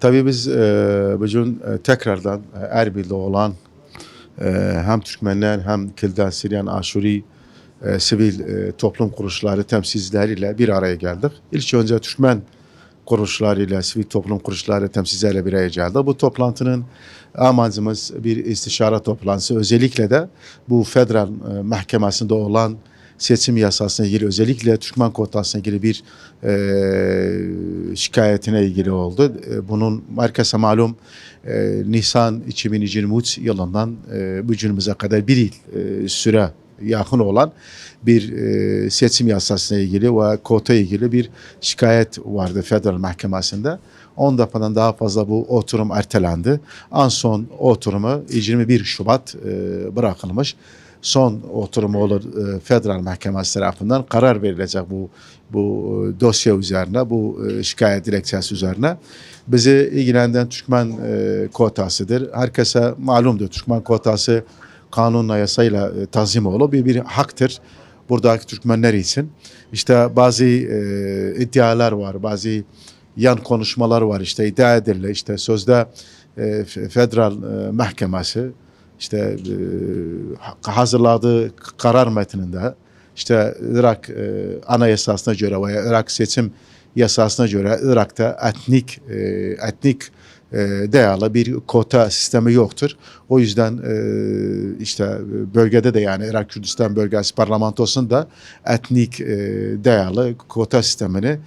Tabii biz e, bugün e, tekrardan e, Erbil'de olan hem Türkmenler hem Kilden, Siryan, Aşuri sivil toplum kuruluşları temsilcileriyle bir araya geldik. İlk önce Türkmen kuruluşlarıyla, sivil toplum kuruluşları temsilcileriyle bir araya geldik. Bu toplantının amacımız bir istişare toplantısı. Özellikle de bu federal mahkemesinde olan seçim yasasına ilgili özellikle Türkmen kotasına ilgili bir e, şikayetine ilgili oldu. E, bunun herkese malum e, Nisan 2023 yılından e, bu kadar bir yıl e, süre yakın olan bir e, seçim yasasına ilgili ve kota ilgili bir şikayet vardı federal mahkemesinde. 10 defadan daha fazla bu oturum ertelendi. En son oturumu 21 Şubat e, bırakılmış son oturumu olur e, federal mahkemesi tarafından karar verilecek bu bu e, dosya üzerine, bu e, şikayet dilekçesi üzerine. Bizi ilgilendiren Türkmen e, kotasıdır. Herkese malumdur. Türkmen kotası kanunla yasayla e, tanzim olup bir, bir haktır buradaki Türkmenler için. İşte bazı e, iddialar var, bazı yan konuşmalar var. İşte iddia edilir. İşte sözde e, federal e, mahkemesi işte e, hazırladığı karar metninde işte Irak e, anayasasına göre veya Irak seçim yasasına göre Irak'ta etnik e, etnik değerli bir kota sistemi yoktur. O yüzden işte bölgede de yani Irak Kürdistan bölgesi parlamentosunda etnik değerli kota sistemini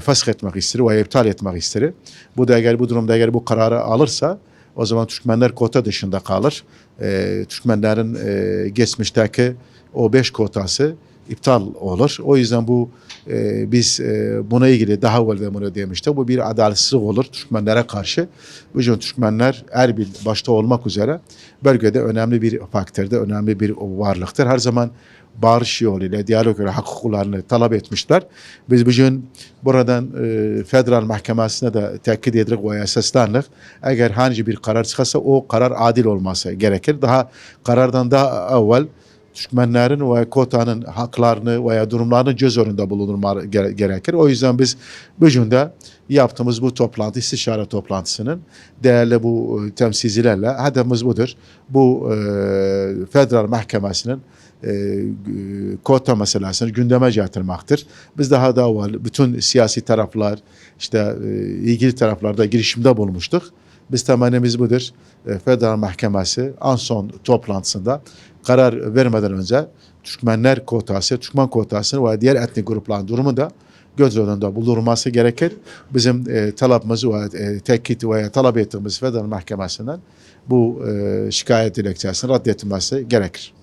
fasık etmek ister veya iptal etmek ister. Bu da eğer bu durumda eğer bu kararı alırsa o zaman Türkmenler kota dışında kalır. E, Türkmenlerin e, geçmişteki o beş kotası iptal olur. O yüzden bu e, biz e, buna ilgili daha evvel de bunu demiştik. Bu bir adaletsizlik olur Türkmenlere karşı. Bugün Türkmenler Erbil başta olmak üzere bölgede önemli bir faktördür, önemli bir varlıktır. Her zaman barış yoluyla, diyalog yoluyla hukuklarını talep etmişler. Biz bugün buradan e, federal mahkemesine de tekkit ederek veya seslendik. Eğer hangi bir karar çıkarsa o karar adil olması gerekir. Daha karardan daha evvel Türkmenlerin ve kotanın haklarını veya durumlarını göz önünde bulundurma gerekir. O yüzden biz bugün de yaptığımız bu toplantı, istişare toplantısının değerli bu e, temsilcilerle hedefimiz budur. Bu e, federal mahkemesinin e, kota meselesini gündeme getirmektir. Biz daha da evvel bütün siyasi taraflar, işte e, ilgili taraflarda girişimde bulmuştuk. Biz temennimiz budur. E, Federal Mahkemesi en son toplantısında karar vermeden önce Türkmenler kotası, Türkmen kotasını ve diğer etnik grupların durumu da göz önünde bulunması gerekir. Bizim e, talabımız ve e, tekkit veya talep ettiğimiz Federal Mahkemesi'nden bu e, şikayet dilekçesini reddedilmesi gerekir.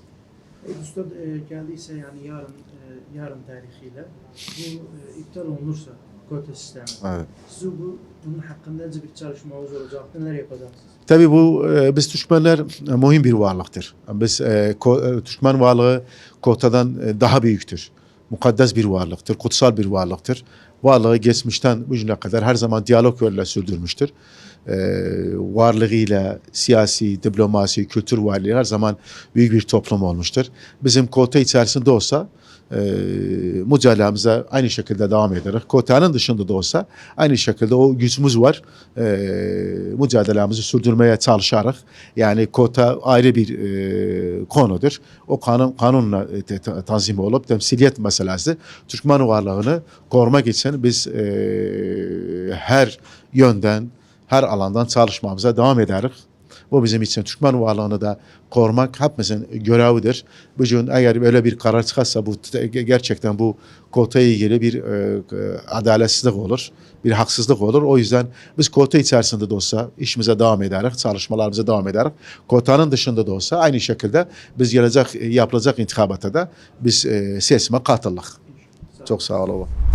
Üstad e, geldiyse yani yarın e, yarın tarihiyle bu e, iptal olunursa kota sistemi. Evet. Siz bu bunun hakkında bir çalışmamız olacak. Neler yapacaksınız? Tabii bu e, biz Türkmenler e, mühim bir varlıktır. Biz e, ko, e, Türkmen varlığı kotadan e, daha büyüktür. Mukaddes bir varlıktır, kutsal bir varlıktır. Varlığı geçmişten bugüne kadar her zaman diyalog yoluyla sürdürmüştür. E, varlığıyla siyasi, diplomasi, kültür varlığı her zaman büyük bir toplum olmuştur. Bizim kota içerisinde olsa e, mücadelemize aynı şekilde devam ederiz. Kotanın dışında da olsa aynı şekilde o gücümüz var. E, mücadelemizi sürdürmeye çalışarak yani kota ayrı bir e, konudur. O kanun kanunla e, tanzim olup temsiliyet meselesi Türkmen varlığını korumak için biz e, her yönden her alandan çalışmamıza devam ederiz. Bu bizim için Türkmen varlığını da korumak hepimizin görevidir. Bugün eğer böyle bir karar çıkarsa bu gerçekten bu kotaya ilgili bir e, adaletsizlik olur, bir haksızlık olur. O yüzden biz kota içerisinde de olsa işimize devam ederiz, çalışmalarımıza devam ederiz. Kotanın dışında da olsa aynı şekilde biz gelecek yapılacak intikabata da biz e, seçime katıldık. Çok sağ olun.